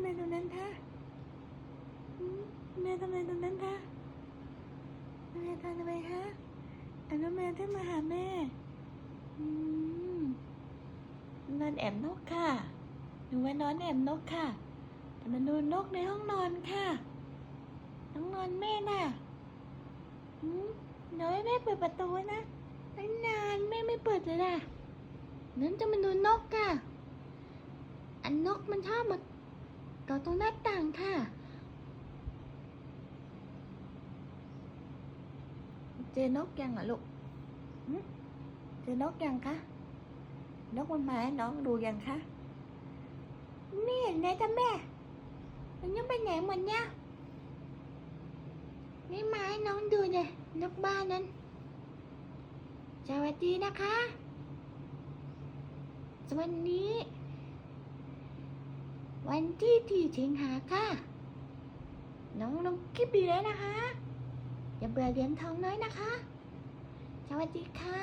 ำอะไรตรงนั้นคะแม่ทำอะไรตรงนั้นคะแม่ทำอะไรคะอันนั้นแม่ที่มาหาแม่นอนแอบนกค่ะหนูว่านอนแอบนกค่ะแต่มันดูนกในห้องนอนค่ะน้องนอนแม่น่ะหืมน้อยแม่เปิดประตูนะตั้งนานแม่ไม่เปิดเลยล่ะนั่นจะมันดูนกค่ะ อันนกมันชอบมา เกาะตรงหน้าต่างค่ะ เจอนกยังอะลูกหึเจอนกยังคะนกมันมาให้น้องดูยังคะไม่เห็นเลยจ้ะแม่ มันยังไปไหนหมดเนี่ยไม่มาให้น้องดูเลยนกบ้านนั้นสวัสดีนะคะ สวัสดี วันที่ที่สิงหาค่ะ น้องน้องคิดดีแล้วนะคะ อย่าเบื่อเหรียญทองน้อยนะคะ สวัสดีค่ะ